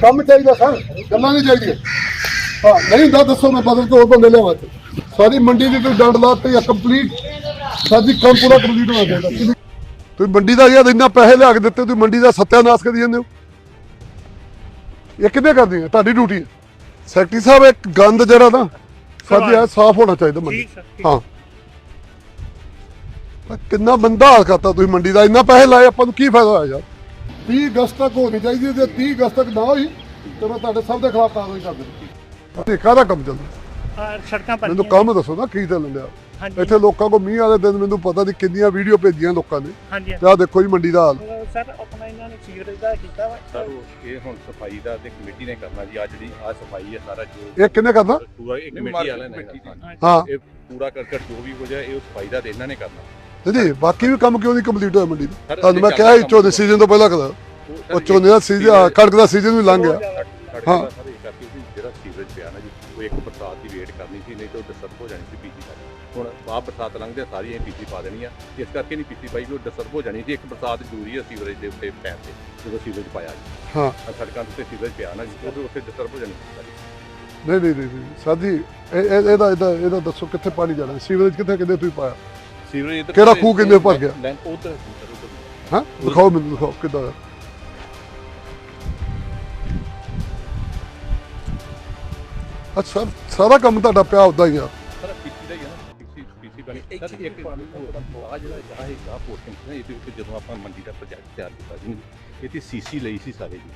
ਕੰਮ ਚਾਹੀਦਾ ਸਰ। ਗੱਲਾਂ ਨਹੀਂ ਚਾਹੀਦੀਆਂ ਹਾਂ ਨਹੀਂ ਹੁੰਦਾ ਦੱਸੋ ਮੈਂ ਬਦਲ ਕੇ ਹੋਰ ਬੰਦੇ ਲਿਆਵਾਂ ਇੱਥੇ। ਸਾਰੀ ਮੰਡੀ ਦੀ ਤੁਸੀਂ ਡੰਡ ਲਾਤੇ ਜਾਂ ਕੰਪਲੀਟ ਸਾਡੀ ਕੰਮ ਪੂਰਾ ਕੰਪਲੀਟ ਹੋਣਾ ਚਾਹੀਦਾ ਤੁਸੀਂ- ਮੰਡੀ ਦਾ ਯਾਰ ਇੰਨਾ ਪੈਸੇ ਲਿਆ ਕੇ ਦਿੱਤੇ ਤੁਸੀਂ ਮੰਡੀ ਦਾ ਸੱਤਿਆਨਾਸ਼ ਕਰੀ ਜਾਂਦੇ ਹੋ। ਇਹ ਕਿੱਦਾਂ ਕਰਦੇ ਆ ਤੁਹਾਡੀ ਡਿਊਟੀ ਹੈ। ਸੈਕਟਰੀ ਸਾਹਿਬ ਇੱਕ ਗੰਦ ਜਿਹੜਾ ਨਾ ਸਾਡੀ ਆ ਸਾਫ਼ ਹੋਣਾ ਚਾਹੀਦਾ ਮੰਡੀ। ਹਾਂ। ਕਿੰਨਾ ਬੰਦਾ ਹਾਲ ਕਰਤਾ ਤੁਸੀਂ ਮੰਡੀ ਦਾ। ਇੰਨਾ ਪੈਸੇ ਲਾਏ ਆਪਾਂ ਨੂੰ ਕੀ ਫਾਇਦਾ ਹੋਇਆ ਯਾਰ? 30 ਅਗਸਤ ਤੱਕ ਹੋਣੀ ਚਾਹੀਦੀ। ਜੇ 30 ਅਗਸਤ ਤੱਕ ਨਾ ਹੋਈ ਤਾਂ ਮੈਂ ਤੁਹਾਡੇ ਸਭ ਦੇ ਖਿਲਾਫ ਕਾਰਵਾਈ ਕਰ ਦੇਣੀ ਤੇ ਕਾਹਦਾ ਕੰਮ ਚੱਲਦਾ। ਆਹ ਸੜਕਾਂ ਪਰ ਮੈਨੂੰ ਕੰਮ ਦੱਸੋ ਨਾ ਕੀ ਚੱਲਣ ਹਾਂਜੀ। ਇੱਥੇ ਲੋਕਾਂ ਕੋ ਮੀਂਹ ਵਾਲੇ ਦਿਨ ਮੈਨੂੰ ਪਤਾ ਨਹੀਂ ਕਿੰਨੀਆਂ ਵੀਡੀਓ ਭੇਜੀਆਂ ਲੋਕਾਂ ਨੇ। ਤੇ ਆਹ ਦੇਖੋ ਜੀ ਮੰਡੀ ਦਾ ਹਾਲ। ਸਰ ਆਪਣਾ ਇਹਨਾਂ ਨੇ ਸੀਵਰੇਜ ਦਾ ਕੀਤਾ ਵਾ। ਸਰ ਇਹ ਹੁਣ ਸਫ਼ਾਈ ਦਾ ਤੇ ਕਮੇਟੀ ਨੇ ਕਰਨਾ ਜੀ ਆ ਜਿਹੜੀ ਆ ਸਫ਼ਾਈ ਹੈ ਸਾਰਾ ਜੋ ਇਹ ਕਿੰਨੇ ਕਰਨਾ? ਪੂਰਾ ਇਹ ਕਮੇਟੀ ਵਾਲਿਆਂ ਨੇ। ਹਾਂ। ਇਹ ਪੂਰਾ ਕਰਕੇ ਜੋ ਵੀ ਹੋ ਜਾਏ ਇਹ ਸਫ਼ਾਈ ਦਾ ਤੇ ਇਹਨਾਂ ਨੇ ਕਰਨਾ। ਜੀ ਬਾਕੀ ਵੀ ਕੰਮ ਕਿਉਂ ਨਹੀਂ ਕੰਪਲੀਟ ਹੋਇਆ ਮੰਡੀ ਦਾ? ਤੁਹਾਨੂੰ ਮੈਂ ਕਿਹਾ ਕੰਮ- ਝੋਨੇ ਸੀਜ਼ਨ ਤੋਂ ਪਹਿਲਾਂ ਸਰ, ਉਹ ਝੋਨੇ ਦਾ ਸੀਜ਼ਨ ਕਣਕ ਦਾ ਸੀਜ਼ਨ ਵੀ ਲੰਘ ਗਿਆ। ਹਾਂ। ਦਾ ਜਿਹੜਾ ਸੀਵਰੇਜ ਪਿਆ ਨਾ ਜੀ ਉਹ ਇੱਕ ਬਰਸਾਤ ਦੀ ਵੇਟ ਕਰਨੀ ਸੀ ਨਹੀਂ ਤਾਂ ਉਹ ਡਿਸਟਰਬ ਹੋ ਜਾਣੀ ਸੀ ਪੀਜੀ ਸਾਰੀ ਹੁਣ ਆਹ ਬਰਸਾਤ ਲੰਘਦੇ ਸਾਰੀ ਇਹ ਪੀਜੀ ਪਾ ਦੇਣੀ ਆ। ਇਸ ਕਰਕੇ ਨਹੀਂ ਪੀਜੀ ਪਾਈ ਵੀ ਉਹ ਡਿਸਟਰਬ ਹੋ ਜਾਣੀ ਸੀ। ਇੱਕ ਬਰਸਾਤ ਜ਼ਰੂਰੀ ਹੈ ਸੀਵਰੇਜ ਦੇ ਉੱਤੇ ਪੈਣ ਤੇ ਜਦੋਂ ਸੀਵਰੇਜ ਪਾਇਆ ਜੀ। ਹਾਂ। ਆਹ ਸੜਕਾਂ ਦੇ ਉੱਤੇ ਸੀਵਰੇਜ ਪਿਆ ਨਾ ਜੀ ਉਹਦੇ ਉੱਤੇ ਡਿਸਟਰਬ ਹੋ ਜਾਣੀ ਸੀ ਸਾਰੀ। ਨਹੀਂ ਨਹੀਂ ਨਹੀਂ ਨਹੀਂ। ਸਾਡੀ ਇਹ ਇਹ- ਇਹਦਾ ਇਹਦਾ ਇਹਦਾ ਦੱਸੋ ਕਿੱਥੇ ਪਾਣੀ ਜਾਣਾ? ਸੀਵਰੇਜ ਕਿੱਥੇ ਕਿੱਥੇ ਤੁਸੀਂ ਪਾਇਆ? ਸੀਵਰੇਜ ਇੱਧਰ ਕਿਹੜਾ ਖੂਹ ਕਿੰਨੇ ਭਰ ਗਿਆ? ਉਧਰ ਉਧਰ ਹਾਂ? ਦਿਖਾਓ ਮੈਨੂੰ ਦਿਖਾਓ ਕਿੱਦਾਂ ਦਾ ਅੱਛਾ ਸਾਰਾ ਕੰਮ ਤੁਹਾਡਾ ਪਿਆ ਉਦਾਂ ਹੀ ਆ। ਇੱਕ ਆ ਜਿਹੜਾ ਇਹ ਆ ਪੋਰਸ਼ਨ ਇਹਦੇ ਵਿੱਚ ਜਦੋਂ ਆਪਾਂ ਮੰਡੀ ਦਾ ਪ੍ਰੋਜੈਕਟ ਤਿਆਰ ਕੀਤਾ ਜੀ ਇਹਦੀ ਸੀਸੀ ਲਈ ਸੀ ਸਾਰੇ ਜੀ।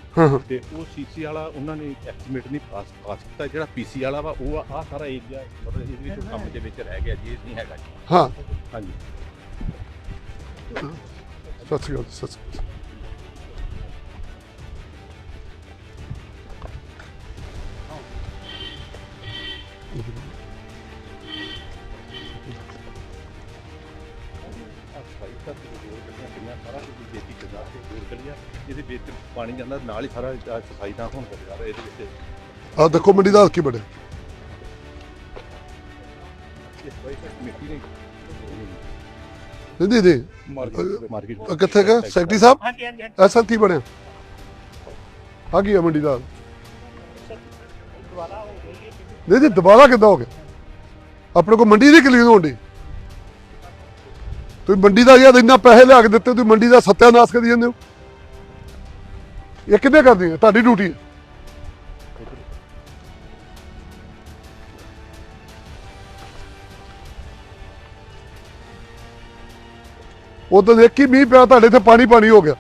ਤੇ ਉਹ ਸੀਸੀ ਵਾਲਾ ਉਹਨਾਂ ਨੇ ਐਸਟੀਮੇਟ ਨਹੀਂ ਪਾਸ ਪਾਸ ਕੀਤਾ ਜਿਹੜਾ ਪੀਸੀ ਵਾਲਾ ਵਾ ਉਹ ਆ ਸਾਰਾ ਏਰੀਆ ਮਤਲਬ ਇਹਦੇ ਵਿੱਚ ਕੰਮ ਦੇ ਵਿੱਚ ਰਹਿ ਗਿਆ ਜੀ ਇਹ ਨਹੀਂ ਹੈਗਾ ਜੀ। ਹਾਂ। ਹਾਂਜੀ। ਸਤਿ ਸ਼੍ਰੀ ਅਕਾਲ ਸਤਿ ਸ਼੍ਰੀ ਅਕਾਲ। ਆਹ ਸਫ਼ਾਈ ਦਾ ਤੇ ਹੋਰ ਗੱਡੀਆਂ ਕਿੰਨਾ ਸਾਰਾ ਕੁਝ ਦੇਤੀ ਕਿੰਨਾ ਤੇ ਹੋਰ ਗਲੀਆਂ ਇਹਦੇ ਵਿੱਚ ਪਾਣੀ ਜਾਂਦਾ ਨਾਲ ਹੀ ਸਾਰਾ ਆਹ ਸਫ਼ਾਈ ਦਾ ਹੋਣ ਲੱਗਾ ਇਹਦੇ ਵਿੱਚ। ਆ ਦੇਖੋ ਮੰਡੀ ਦਾ ਕੀ ਨੇ ਨਹੀਂ ਨਹੀਂ ਮਾਰਕੀਟ ਕਿੱਥੇ ਗਿਆ ਸੈਕਟਰੀ ਸਾਹਿਬ? ਹਾਂਜੀ ਹਾਂਜੀ ਐਸਾ ਕੀ ਬਣਿਆ? ਆ ਕੀ ਆ ਮੰਡੀ ਦਾ? ਦੁਬਾਰਾ ਹੋ ਗਈ ਨਹੀਂ ਜੀ ਦੁਬਾਰਾ ਕਿੱਦਾਂ ਹੋ ਗਿਆ? ਆਪਣੇ ਕੋ ਮੰਡੀ ਨਹੀਂ ਕਲੀਨ ਹੋਣੀ। ਤੁਸੀਂ ਮੰਡੀ ਦਾ ਯਾਰ ਇੰਨਾ ਪੈਸੇ ਲਿਆ ਕੇ ਦਿੱਤੇ, ਤੁਸੀਂ ਮੰਡੀ ਦਾ ਸੱਤਿਆਨਾਸ਼ ਕਰੀ ਜਾਂਦੇ ਹੋ। ਇਹ ਕਿੱਦਾਂ ਕਰਦੇ ਆ ਤੁਹਾਡੀ ਡਿਊਟੀ ਹੈ। ਉਦੋਂ ਦੇਖ ਕੀ ਮੀਂਹ ਪਿਆ, ਤੁਹਾਡੇ ਤੇ ਪਾਣੀ ਪਾਣੀ ਹੋ ਗਿਆ।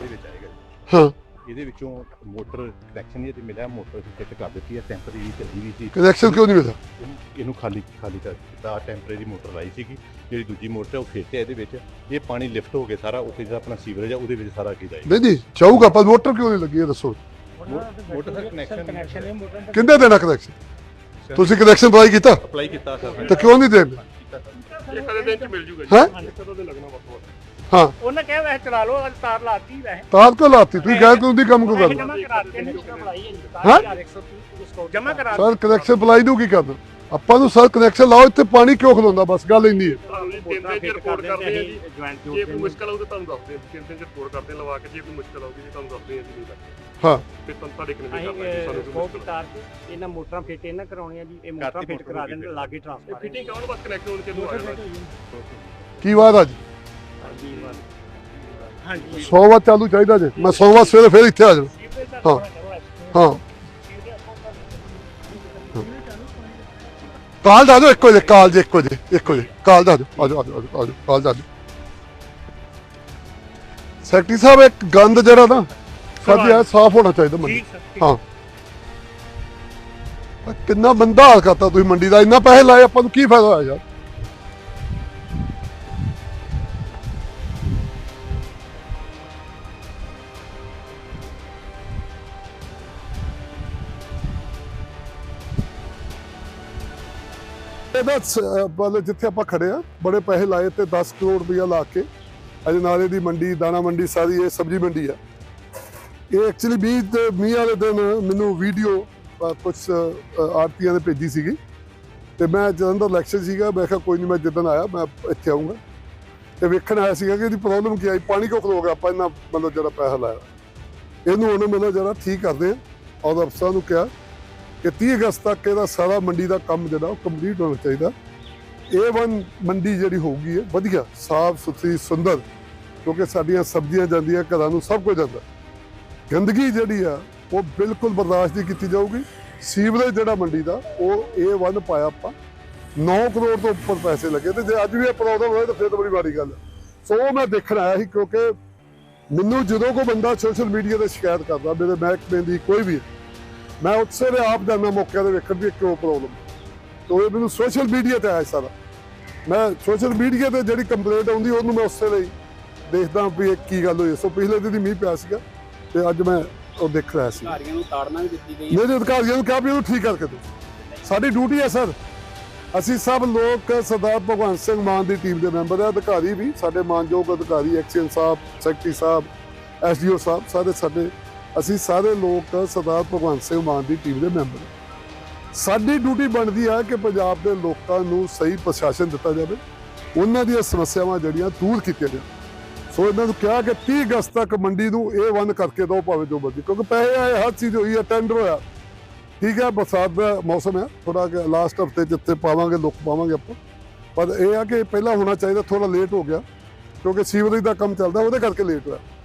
ਦੇ ਵਿੱਚ ਆਏਗਾ ਹਾਂ। ਇਹਦੇ ਵਿੱਚੋਂ ਮੋਟਰ ਕਨੈਕਸ਼ਨ ਤੇ ਮਿਲਿਆ ਮੋਟਰ ਅਸੀਂ ਫਿੱਟ ਕਰ ਦਿੱਤੀ ਹੈ ਟੈਂਪਰੇਰੀ ਚੱਲੀ ਵੀ ਸੀ। ਕਨੈਕਸ਼ਨ ਕਿਉਂ ਨਹੀਂ ਮਿਲਦਾ ਇਹਨੂੰ- ਖਾਲੀ ਖਾਲੀ ਕਰ ਦਿੱਤਾ ਟੈਂਪਰੇਰੀ ਮੋਟਰ ਲਾਈ ਸੀਗੀ ਜਿਹੜੀ ਦੂਜੀ ਮੋਟਰ ਹੈ ਉਹ ਫਿੱਟ ਹੈ ਇਹਦੇ ਵਿੱਚ। ਇਹ ਪਾਣੀ ਲਿਫਟ ਹੋ ਕੇ ਸਾਰਾ ਉੱਥੇ ਜਿਹੜਾ ਆਪਣਾ ਸੀਵਰੇਜ ਆ ਉਹਦੇ ਵਿੱਚ ਸਾਰਾ ਅੱਗੇ ਜਾਏਗਾ। ਨਹੀਂ ਜੀ ਚਾਹੂਗਾ ਪਰ ਮੋਟਰ ਕਿਉਂ ਨਹੀਂ ਲੱਗੀ ਇਹ ਦੱਸੋ। ਮੋਟਰ ਦਾ connection ਕਨੈਕਸ਼ਨ ਹੈ ਮੋਟਰ ਦਾ ਕਿੰਨੇ ਦੇਣਾ ਕਨੈਕਸ਼ਨ ਤੁਸੀਂ ਕਨੈਕਸ਼ਨ ਅਪਲਾਈ ਕੀਤਾ? ਅਪਲਾਈ ਕੀਤਾ ਸਰ। ਤੇ ਕਿਉਂ ਨਹੀਂ ਦੇਣ? ਇੱਕ ਦੇ ਦਿਨ ਚ ਮਿਲ ਜੂਗਾ ਹੈ? ਕਦੋਂ ਦੇ ਲੱਗਣਾ ਵੱਖ ਹਾਂ। ਉਹਨਾਂ ਕਿਹਾ ਵੈਸੇ ਚਲਾ ਲਓ ਅੱਜ ਤਾਰ ਲਾਤੀ ਵੈਸੇ। ਤਾਰ ਕਿਉਂ ਲਾਤੀ? ਤੁਸੀਂ ਗੈਰ ਕਾਨੂੰਨੀ ਕੰਮ ਪੈਸੇ ਕਰਨਾ। ਜਮਾ ਕਰਾ ਦਿੱਤੇ ਨੇ। ਹਾਂ? ਜਮਾ ਕਰਾ ਸਰ ਕਨੈਕਸ਼ਨ ਅਪਲਾਈ ਨੂੰ ਕੀ ਕਰਨਾ ਆਪਾਂ ਨੂੰ ਸਰ ਕਨੈਕਸ਼ਨ ਲਾਓ ਇੱਥੇ ਪਾਣੀ ਕਿਉਂ ਖਲੋਂਦਾ? ਬਸ ਗੱਲ ਇੰਨੀ ਹੈ। ਰਿਪੋਰਟ ਕਰਦੇ ਆ ਜੀ। ਜੁਆਇੰਟ ਜੇ ਕੋਈ ਮੁਸ਼ਕਲ ਆਊ ਤਾਂ ਤੁਹਾਨੂੰ ਦੱਸਦੇ ਆ ਤਿੰਨ ਦਿਨ ਚ ਰਿਪੋਰਟ ਕਰਦੇ ਆ, ਲਵਾ ਕੇ ਜੇ ਕੋਈ ਮੁਸ਼ਕਲ ਆਊਗੀ ਜੀ ਤੁਹਾਨੂੰ ਦੱਸਦੇ ਆ ਜੀ। ਨਹੀਂ ਤਾਂ ਹਾਂ। ਫਿਰ ਤੁਹਾਨੂੰ ਤੁਹਾਡੇ ਕਿੰਨੇ ਕਰਨਾ ਜੀ ਅਸੀਂ ਸਾਨੂੰ ਕੋ ਕੋਈ ਮੁਸ਼ਕਲ ਤਾਰ ਚ ਇਹਨਾਂ ਮੋਟਰਾਂ ਫਿੱਟ ਇਹਨਾਂ ਕਰਾਉਣੀਆਂ ਜੀ ਇਹ ਮੋਟਰਾਂ ਫਿੱਟ ਕਰਾ ਦੇਣ ਲਾਗੇ ਟਰਾਂਸਫਾਰਮਰ ਫਿਟਿੰਗ ਕਰਾਉਣ ਬਸ ਕਨੈਕਟ ਹੋਣ ਕੇ ਆਇਆ ਕੀ ਵਾਰ ਅੱਜ ਹਾਂਜੀ। 100 ਵਾਰ ਚਾਲੂ ਚਾਹੀਦਾ ਜੇ। ਮੈਂ 100 ਵਾਰ ਸਵੇਰੇ ਫਿਰ ਇੱਥੇ ਆ ਜਾਣਾ ਹਾਂ। ਹਾਂ। ਕਾਲ ਦਾ ਦਿਓ ਇੱਕੋ ਜੇ ਕਾਲ ਜੇ ਇੱਕੋ ਜੇ ਇੱਕੋ ਜੇ ਕਾਲ ਦਾ ਦਿਓ। ਕਾਲ ਦਿਓ। ਸੈਕਟਰੀ ਸਾਹਿਬ ਇੱਕ ਗੰਦ ਜਿਹੜਾ ਨਾ ਸਾਡੀ ਆ ਸਾਫ਼ ਹੋਣਾ ਚਾਹੀਦਾ ਮੰਡੀ। ਹਾਂ। ਕਿੰਨਾ ਬੰਦਾ ਹਾਲ ਕਰਤਾ ਤੁਸੀਂ ਮੰਡੀ ਦਾ। ਇੰਨਾ ਪੈਸੇ ਲਾਏ ਆਪਾਂ ਨੂੰ ਕੀ ਫਾਇਦਾ ਹੋਇਆ ਯਾਰ? ਇਹਦਾ ਮਤਲਬ ਜਿੱਥੇ ਆਪਾਂ ਖੜੇ ਆ ਬੜੇ ਪੈਸੇ ਲਾਏ ਤੇ 10 ਕਰੋੜ ਰੁਪਇਆ ਲਾ ਕੇ ਅਜਨਾਲੇ ਦੀ ਮੰਡੀ, ਦਾਣਾ ਮੰਡੀ, ਸਾਰੀ ਇਹ ਸਬਜ਼ੀ ਮੰਡੀ ਆ। ਇਹ ਐਕਚੁਅਲੀ ਮੀਂਹ ਮੀਂਹ ਵਾਲੇ ਦਿਨ ਮੈਨੂੰ ਵੀਡੀਓ ਕੁਝ ਆਰਤੀਆਂ ਨੇ ਭੇਜੀ ਸੀਗੀ। ਤੇ ਮੈਂ ਜਦੋਂ ਦਾ ਇਲੈਕਸ਼ਨ ਸੀਗਾ, ਮੈਂ ਕਿਹਾ ਕੋਈ ਨਹੀਂ ਮੈਂ ਜਿੱਦਣ ਆਇਆ, ਮੈਂ ਇੱਥੇ ਆਉਂਗਾ ਤੇ ਵੇਖਣ ਆਇਆ ਸੀਗਾ ਕਿ ਇਹਦੀ ਪ੍ਰੋਬਲਮ ਕੀ ਆਈ ਪਾਣੀ ਕਿਉਂ ਖਲੋ ਗਿਆ, ਆਪਾਂ ਇਹਨਾਂ ਮਤਲਬ ਜਿਹੜਾ ਪੈਸਾ ਲਾਇਆ। ਇਹਨੂੰ ਉਹਨੇ ਮਤਲਬ ਜਿਹੜਾ ਠੀਕ ਕਰਦੇ ਆ, ਔਰ ਅਫਸਰਾਂ ਨੂੰ ਕਿਹਾ ਕਿ 30 ਅਗਸਤ ਤੱਕ ਇਹਦਾ ਸਾਰਾ ਮੰਡੀ ਦਾ ਕੰਮ ਜਿਹੜਾ ਉਹ ਕੰਪਲੀਟ ਹੋਣਾ ਚਾਹੀਦਾ। A1 ਮੰਡੀ ਜਿਹੜੀ ਹੋਊਗੀ ਹੈ ਵਧੀਆ, ਸਾਫ਼, ਸੁਥਰੀ, ਸੁੰਦਰ, ਕਿਉਂਕਿ ਸਾਡੀਆਂ ਸਬਜ਼ੀਆਂ ਜਾਂਦੀਆਂ, ਘਰਾਂ ਨੂੰ ਸਭ ਕੁਝ ਜਾਂਦਾ। ਗੰਦਗੀ ਜਿਹੜੀ ਆ, ਉਹ ਬਿਲਕੁਲ ਬਰਦਾਸ਼ਤ ਨਹੀਂ ਕੀਤੀ ਜਾਊਗੀ। ਸੀਵਰੇਜ ਜਿਹੜਾ ਮੰਡੀ ਦਾ, ਉਹ ਇਹ ਵਨ ਪਾਇਆ ਆਪਾਂ। 9 ਕਰੋੜ ਤੋਂ ਉੱਪਰ ਪੈਸੇ ਲੱਗੇ ਤੇ ਜੇ ਅੱਜ ਵੀ ਇਹ ਪ੍ਰੋਬਲਮ ਹੋਏ ਤਾਂ ਫਿਰ ਤਾਂ ਬੜੀ ਮਾੜੀ ਗੱਲ ਸੋ ਉਹ ਮੈਂ ਦੇਖਣ ਆਇਆ ਸੀ ਕਿਉਂਕਿ ਮੈਨੂੰ ਜਦੋਂ ਕੋਈ ਬੰਦਾ ਸੋਸ਼ਲ ਮੀਡੀਆ ਤੇ ਸ਼ਿਕਾਇਤ ਕਰਦਾ, ਮੇਰੇ ਮਹਿਕਮੇ ਦੀ ਕੋਈ ਵੀ ਮੈਂ ਉਸੇ ਵੇਲੇ ਆਪ ਜਾਂਦਾ ਮੌਕੇ ਤੇ ਵੇਖਣ ਵੀ ਕਿਉਂ ਪ੍ਰੋਬਲਮ ਤੋ ਇਹ ਮੈਨੂੰ ਸੋਸ਼ਲ ਮੀਡੀਆ ਤੇ ਆਇਆ ਸਾਰਾ। ਮੈਂ ਸੋਸ਼ਲ ਮੀਡੀਆ ਤੇ ਜਿਹੜੀ ਕੰਪਲੇਂਟ ਆਉਂਦੀ ਉਹਨੂੰ ਮੈਂ ਉਸੇ ਲਈ ਦੇਖਦਾ ਵੀ ਇਹ ਕੀ ਗੱਲ ਹੋਈ। ਸੋ ਪਿਛਲੇ ਦਿਨ ਹੀ ਮੀਂਹ ਪਿਆ ਸੀਗਾ ਤੇ ਅੱਜ ਮੈਂ ਉਹ ਦੇਖ ਰਿਹਾ ਸੀ। ਅਧਿਕਾਰੀਆਂ ਨੂੰ ਤਾੜਨਾ ਵੀ ਦਿੱਤੀ ਗਈ। ਮੇਰੇ ਅਧਿਕਾਰੀਆਂ ਨੂੰ ਕਿਹਾ ਵੀ ਇਹਨੂੰ ਠੀਕ ਕਰਕੇ ਦਿਓ। ਸਾਡੀ ਡਿਊਟੀ ਹੈ ਸਰ ਅਸੀਂ ਸਭ ਲੋਕ ਸਰਦਾਰ ਭਗਵੰਤ ਸਿੰਘ ਮਾਨ ਦੀ ਟੀਮ ਦੇ ਮੈਂਬਰ ਆ ਅਧਿਕਾਰੀ ਵੀ ਸਾਡੇ ਮਾਨਯੋਗ ਅਧਿਕਾਰੀ ਐਕਸ਼ਨ ਸਾਹਿਬ ਸੈਕਟਰੀ ਸਾਹਿਬ ਐਸਡੀਓ ਸਾਹਿਬ ਸਾਰੇ ਸਾਡੇ ਅਸੀਂ ਸਾਰੇ ਲੋਕ ਸਰਦਾਰ ਭਗਵੰਤ ਸਿੰਘ ਮਾਨ ਦੀ ਟੀਮ ਦੇ ਮੈਂਬਰ ਸਾਡੀ ਡਿਊਟੀ ਬਣਦੀ ਹੈ ਕਿ ਪੰਜਾਬ ਦੇ ਲੋਕਾਂ ਨੂੰ ਸਹੀ ਪ੍ਰਸ਼ਾਸਨ ਦਿੱਤਾ ਜਾਵੇ। ਉਹਨਾਂ ਦੀਆਂ ਸਮੱਸਿਆਵਾਂ ਜਿਹੜੀਆਂ ਦੂਰ ਕੀਤੀਆਂ ਜਾਣ। ਸੋ ਇਹਨਾਂ ਨੂੰ ਕਿਹਾ ਕਿ 30 ਅਗਸਤ ਤੱਕ ਮੰਡੀ ਨੂੰ ਇਹ ਵੰਨ ਕਰਕੇ ਦਿਓ, ਭਾਵੇਂ ਜੋ ਮਰਜ਼ੀ, ਕਿਉਂਕਿ ਪੈਸੇ ਆਏ, ਹਰ ਚੀਜ਼ ਹੋਈ ਹੈ ਟੈਂਡਰ ਹੋਇਆ। ਠੀਕ ਹੈ ਬਰਸਾਤ ਦਾ ਮੌਸਮ ਹੈ ਥੋੜਾ ਲਾਸਟ ਹਫ਼ਤੇ ਜਿੱਥੇ ਪਾਵਾਂਗੇ, ਲੋਕ ਪਾਵਾਂਗੇ ਆਪਾਂ। ਪਰ ਇਹ ਆ ਕਿ ਪਹਿਲਾਂ ਹੋਣਾ ਚਾਹੀਦਾ ਥੋੜਾ ਲੇਟ ਹੋ ਗਿਆ, ਕਿਉਂਕਿ ਸੀਵਰੇਜ ਦਾ ਕੰਮ ਚੱਲਦਾ, ਉਹਦੇ ਕਰਕੇ ਲੇਟ ਹੋਇਆ।